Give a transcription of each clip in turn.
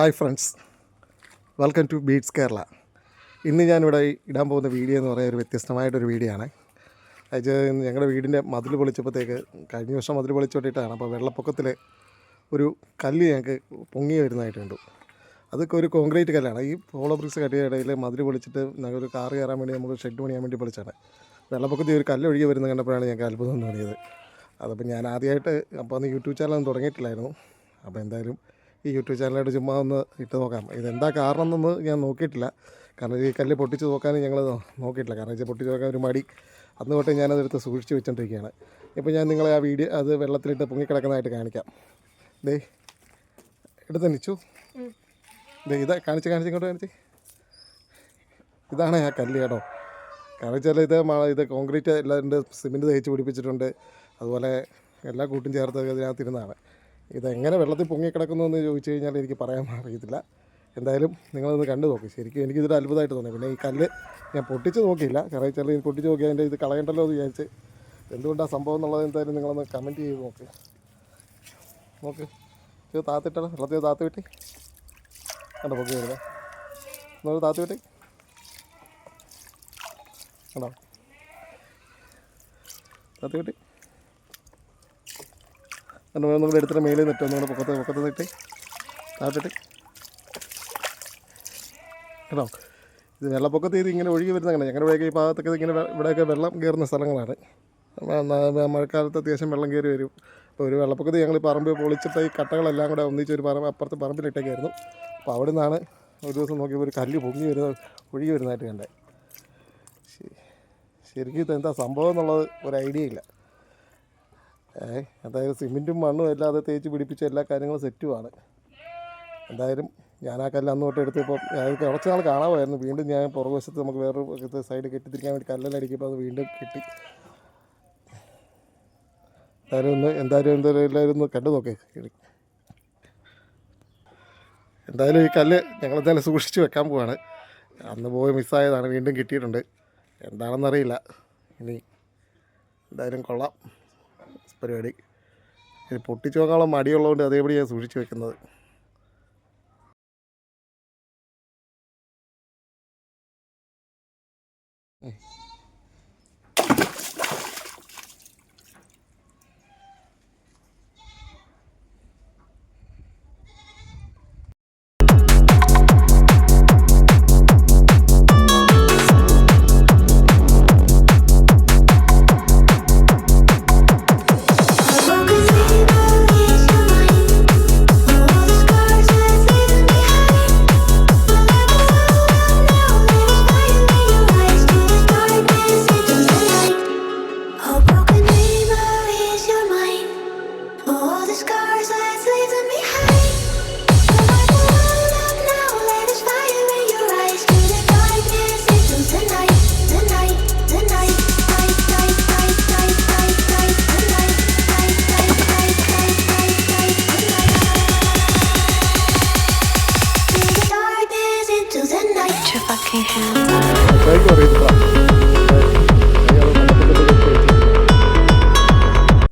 Hi friends. Welcome to beats Kerala. ഇന്ന് ഞാനിവിടെ ഇടാൻ പോകുന്ന വീഡിയോ എന്ന് പറയുന്ന ഒരു വ്യത്യസ്തമായിട്ടൊരു വീഡിയോ ആണ്. അത് ഞങ്ങളുടെ വീടിന്റെ മതിൽ പൊളിച്ചപ്പോഴത്തേക്ക് കഴിഞ്ഞ വർഷം മതിൽ പൊളിച്ചോട്ടിട്ടാണ് അപ്പോൾ വെള്ളപ്പൊക്കത്തിൽ ഒരു കല്ല് ഞങ്ങൾക്ക് പൊങ്ങി വരുന്നതായിട്ട് കണ്ടു അതൊക്കെ ഒരു കോൺക്രീറ്റ് കല്ലാണ്. ഈ പോളോ ബ്രിക്സ് കട്ടിയ ഇടയിൽ മതിൽ പൊളിച്ചിട്ട് ഞങ്ങൾ ഒരു കയറാൻ വേണ്ടി നമുക്ക് ഷെഡ് പണിയാൻ വേണ്ടി പൊളിച്ചാണ് വെള്ളപ്പൊക്കത്തിൽ ഒരു കല്ല് ഒഴുകി വരുന്നത് കണ്ടപ്പോഴാണ് ഞങ്ങൾക്ക് അത്ഭുതം തോന്നിയത്. അതപ്പോൾ ഞാൻ ആദ്യമായിട്ട് അപ്പോൾ അന്ന് യൂട്യൂബ് ചാനലൊന്നും തുടങ്ങിയിട്ടില്ലായിരുന്നു. അപ്പോൾ എന്തായാലും ഈ യൂട്യൂബ് ചാനലായിട്ട് ചുമ്മാ ഒന്ന് ഇട്ട് നോക്കാം. ഇതെന്താ കാരണം എന്നൊന്ന് ഞാൻ നോക്കിയിട്ടില്ല. കാരണം ഈ കല്ല് പൊട്ടിച്ച് നോക്കാൻ ഞങ്ങൾ നോക്കിയിട്ടില്ല. കാരണം വെച്ചാൽ പൊട്ടിച്ച് നോക്കാൻ ഒരു മടി. അന്ന് തൊട്ട് ഞാനതെടുത്ത് സൂക്ഷിച്ച് വെച്ചോണ്ടിരിക്കുകയാണ്. ഇപ്പോൾ ഞാൻ നിങ്ങളെ ആ വീഡിയോ അത് വെള്ളത്തിലിട്ട് പൊങ്ങിക്കിടക്കുന്നതായിട്ട് കാണിക്കാം. ദേ എടുത്ത് നിച്ചു. ദേ ഇതാ കാണിച്ച് കാണിച്ച് ഇങ്ങോട്ട് കാണിച്ച്. ഇതാണ് ആ കല്ല് കേട്ടോ. കാരണം വെച്ചാൽ ഇത് മഴ ഇത് കോൺക്രീറ്റ് എല്ലാവരുടെ സിമെന്റ് തേച്ച് പിടിപ്പിച്ചിട്ടുണ്ട്. അതുപോലെ എല്ലാ കൂട്ടും ചേർത്ത് ഇതിനകത്തിരുന്നതാണ് ഇതെങ്ങനെ വെള്ളത്തിൽ പൊങ്ങിക്കിടക്കുന്നു എന്ന് ചോദിച്ചു കഴിഞ്ഞാൽ എനിക്ക് പറയാൻ അറിയത്തില്ല. എന്തായാലും നിങ്ങളൊന്ന് കണ്ടു നോക്കി. ശരിക്കും എനിക്കിതൊരു അത്ഭുതമായിട്ട് തോന്നി. പിന്നെ ഈ കല്ല് ഞാൻ പൊട്ടിച്ച് നോക്കിയില്ല. വെച്ചാൽ ഇത് പൊട്ടിച്ച് നോക്കി അതിന്റെ ഇത് കളയണ്ടല്ലോ എന്ന് വിചാരിച്ച്. എന്തുകൊണ്ടാണ് സംഭവം എന്നുള്ളത് എന്തായാലും നിങ്ങളൊന്ന് കമന്റ് ചെയ്ത് നോക്ക്. നോക്ക്. ഇത് താത്തിട്ടാണ്. വെള്ളത്തിൽ താത്ത് വിട്ടി. കണ്ടോ പൊക്കി വരുന്നത് എന്നൊരു താത്ത് വിട്ടി. കണ്ടോ? താത്ത് വിട്ടി. കണ്ടോ നിങ്ങൾ എടുത്തിട്ട് മേലിൽ നിന്നിട്ട് ഒന്നുകൂടെ പൊക്കത്ത് പൊക്കത്ത് നിന്നിട്ട് താത്തിട്ട് കേട്ടോ? ഇത് വെള്ളപ്പൊക്കത്തിൽ ഇത് ഇങ്ങനെ ഒഴുകി വരുന്ന അങ്ങനെ ഞങ്ങളുടെ ഇവിടെയൊക്കെ ഈ ഭാഗത്തൊക്കെ ഇങ്ങനെ ഇവിടെയൊക്കെ വെള്ളം കയറുന്ന സ്ഥലങ്ങളാണ്. മഴക്കാലത്ത് അത്യാവശ്യം വെള്ളം കയറി വരും. അപ്പോൾ ഒരു വെള്ളപ്പൊക്കത്തിൽ ഞങ്ങൾ പറമ്പ് പൊളിച്ചിട്ട് ഈ കട്ടകളെല്ലാം കൂടെ ഒന്നിച്ച് ഒരു പറമ്പ് അപ്പുറത്ത് പറമ്പിലിട്ടേക്കായിരുന്നു. അപ്പോൾ അവിടെ നിന്നാണ് ഒരു ദിവസം നോക്കിയപ്പോൾ ഒരു കല്ല് പൊങ്ങി വരുന്ന ഒഴുകി വരുന്നതായിട്ട് കണ്ടേ ശരി. ശരിക്കും ഇത് എന്താ സംഭവം എന്നുള്ളത് ഒരു ഐഡിയ ഇല്ല. അതായത് സിമെന്റും മണ്ണും എല്ലാം അത് തേച്ച് പിടിപ്പിച്ച എല്ലാ കാര്യങ്ങളും സെറ്റുമാണ്. എന്തായാലും ഞാൻ ആ കല്ല് അന്ന് തൊട്ട് എടുത്തപ്പോൾ ഞാൻ കുറച്ച് നാൾ കാണാമായിരുന്നു. വീണ്ടും ഞാൻ പുറകുവശത്ത് നമുക്ക് വേറൊരു സൈഡ് കെട്ടിത്തിരിക്കാൻ വേണ്ടി കല്ലെല്ലാം അടിക്കുമ്പോൾ അത് വീണ്ടും കിട്ടി. എന്തായാലും ഒന്ന് എന്തായാലും എന്തായാലും എല്ലാവരും ഒന്ന് കണ്ടു നോക്കേ. എന്തായാലും ഈ കല്ല് ഞങ്ങൾ എന്തായാലും സൂക്ഷിച്ച് വെക്കാൻ പോവാണ്. അന്ന് പോയി മിസ്സായതാണ് വീണ്ടും കിട്ടിയിട്ടുണ്ട്. എന്താണെന്നറിയില്ല. ഇനി എന്തായാലും കൊള്ളാം. പരിപാടി. പൊട്ടിച്ച് നോക്കാനുള്ള മടിയുള്ളതുകൊണ്ട് അതേപടി ഞാൻ സൂക്ഷിച്ച് വെക്കുന്നത്.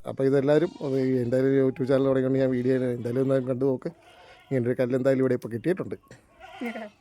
അപ്പോൾ ഇതെല്ലാവരും എന്തായാലും യൂട്യൂബ് ചാനൽ തുടങ്ങിയാൽ ഞാൻ വീഡിയോ എന്തായാലും ഒന്ന് കണ്ടു നോക്ക്. ഇങ്ങനെ ഒരു കല്ല് എന്തായാലും ഇവിടെ ഇപ്പോൾ കിട്ടിയിട്ടുണ്ട്.